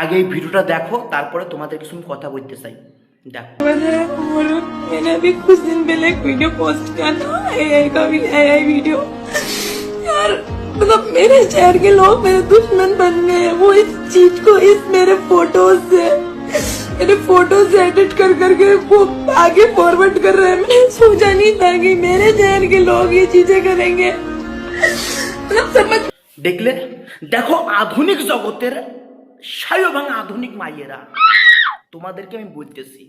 আগে এই ভিডিওটা দেখো তারপরে তোমাদের কিছু আমি কথা বলতে চাই দেখো है और मैंने अभी कुछ दिन पहले एक वीडियो पोस्ट किया था एआई का भी एआई वीडियो यार मतलब मेरे शहर के लोग मेरे दुश्मन बन गए हैं वो इस चीज को इस मेरे फोटोज से मेरे फोटोज एडिट कर करके वो आगे फॉरवर्ड कर रहे हैं मैंने सोचा नहीं था कि मेरे शहर के लोग ये चीजें करेंगे मतलब समझ দেখলে দেখো আধুনিক জগতের ভাঙা আধুনিক মাইয়েরা। তোমাদেরকে আমি বলতেছি,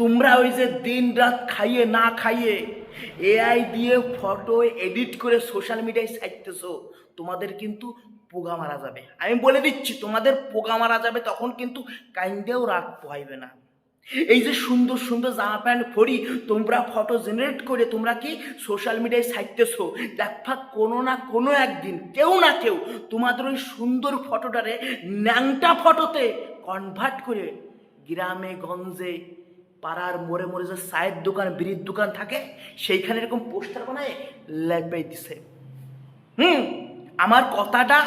তোমরা ওই যে দিন রাত খাইয়ে না খাইয়ে এআই দিয়ে ফটো এডিট করে সোশ্যাল মিডিয়ায় সাইতেছ তোমাদের কিন্তু পোগা মারা যাবে। আমি বলে দিচ্ছি, তোমাদের পোগা মারা যাবে, তখন কিন্তু কাইন্দেও রাগ পোহাইবে না। এই যে সুন্দর সুন্দর জামা প্যান্ট পরি, তোমরা ফটো জেনারেট করে তোমরা কি সোশ্যাল মিডিয়ায় ছাড়তেছো দেখা কোনো না কোনো একদিন, কেউ না কেউ তোমাদের ওই সুন্দর ফটোটারে ন্যাংটা ফটোতে কনভার্ট করে গ্রামে, গঞ্জে, পাড়ার মোড়ে মোড়ে যে চায়ের দোকান বিড়ির দোকান থাকে, সেইখানে এরকম পোস্টার বানায় লেপাই দিছে। হুম, আমার কথাটা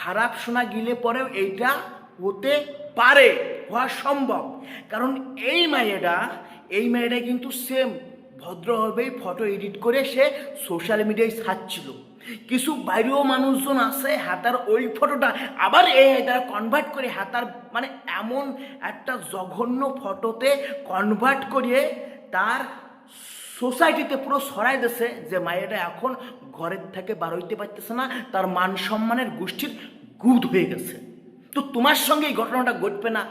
খারাপ শোনা গেলে পরেও এইটা হতে পারে। হওয়া সম্ভব। কারণ এই মায়েরা, এই মেয়েটা কিন্তু সেম ভদ্রভাবেই ফটো এডিট করে সে সোশ্যাল মিডিয়ায় ছাড়ছিল। কিছু বাইরেও মানুষজন আছে, হাতার ওই ফটোটা আবার এই তারা কনভার্ট করে হাতার মানে এমন একটা জঘন্য ফটোতে কনভার্ট করিয়ে তার সোসাইটিতে পুরো সরাই দিছে যে মায়েরা এখন ঘরের থেকে বার হইতে পারতেছে না, তার মান সম্মানের গোষ্ঠীর গুদ হয়ে গেছে। তো তোমার সঙ্গে এই ঘটনাটা ঘটবে না।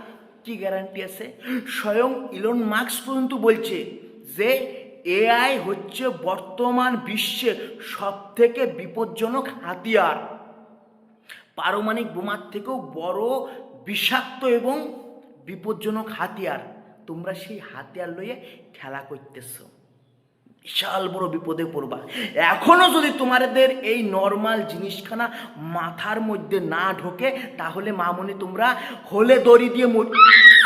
কি গ্যারান্টি আছে? স্বয়ং ইলন মার্কস পর্যন্ত বলছে যে এআই হচ্ছে বর্তমান বিশ্বের সব থেকে বিপজ্জনক হাতিয়ার। পারমাণিক বোমার থেকেও বড় বিষাক্ত এবং বিপজ্জনক হাতিয়ার। তোমরা সেই হাতিয়ার লইয়ে খেলা করতেছো। বিশাল বড় বিপদে পড়বা। এখনও যদি তোমাদের এই নর্মাল জিনিসখানা মাথার মধ্যে না ঢোকে তাহলে মামনি তোমরা হলে দড়ি দিয়ে মর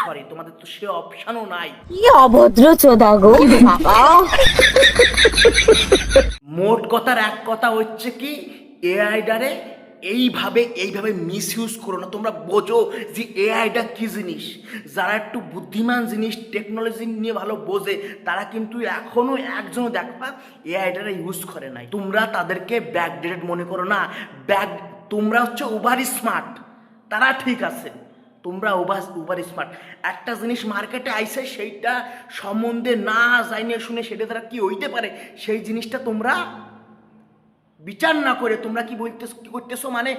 সরি তোমাদের তো সে অপশানও নাই। কি অভদ্র চোদা গো। বাবা? মোট কথার এক কথা হচ্ছে কি এআইডারে এইভাবে এইভাবে মিস ইউজ করো না। তোমরা বোঝো যে এআইটা কী জিনিস? যারা একটু বুদ্ধিমান জিনিস টেকনোলজি নিয়ে ভালো বোঝে, তারা কিন্তু এখনও একজনও দেখবা এআইটারে ইউজ করে নাই। তোমরা তাদেরকে ব্যাকডেটেড মনে করো না। ব্যাক তোমরা হচ্ছে ওভার স্মার্ট তারা ঠিক আছে। তোমরা ওভার ওভার স্মার্ট একটা জিনিস মার্কেটে আইসে, সেইটা সম্বন্ধে না জানিয়ে শুনে সেটা তারা কি হইতে পারে? সেই জিনিসটা তোমরা বিচার না করে তোমরা কি বলতে কি করতেছো মানে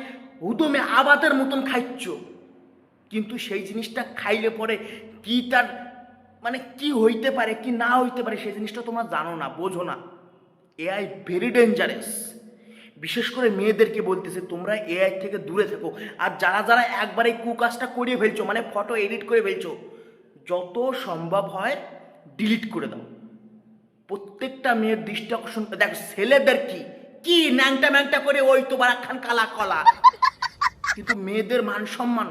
হুদমে আবাদের মতন খাইচ্ছ। কিন্তু সেই জিনিসটা খাইলে পরে কি তার মানে কি হইতে পারে, কি না হইতে পারে, সেই জিনিসটা তোমরা জানো না, বোঝো না। এআই ভেরি ডেঞ্জারাস বিশেষ করে মেয়েদেরকে বলতেছে, তোমরা এআই থেকে দূরে থেকো। আর যারা যারা একবার কুকাজটা করিয়ে ফেলছো মানে ফটো এডিট করে ফেলছো, যত সম্ভব হয় ডিলিট করে দাও। প্রত্যেকটা মেয়ের দৃষ্টি আকর্ষণ, দেখো ছেলেদের কি? কি ন্যাংটা ম্যাংটা করে ওই তো একখান কালা কলা? কিন্তু মেয়েদের মান সম্মান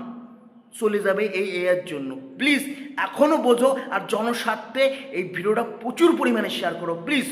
চলে যাবে এই এর জন্য। প্লিজ এখনও বোঝো আর জনস্বার্থে এই ভিডিওটা প্রচুর পরিমাণে শেয়ার করো। প্লিজ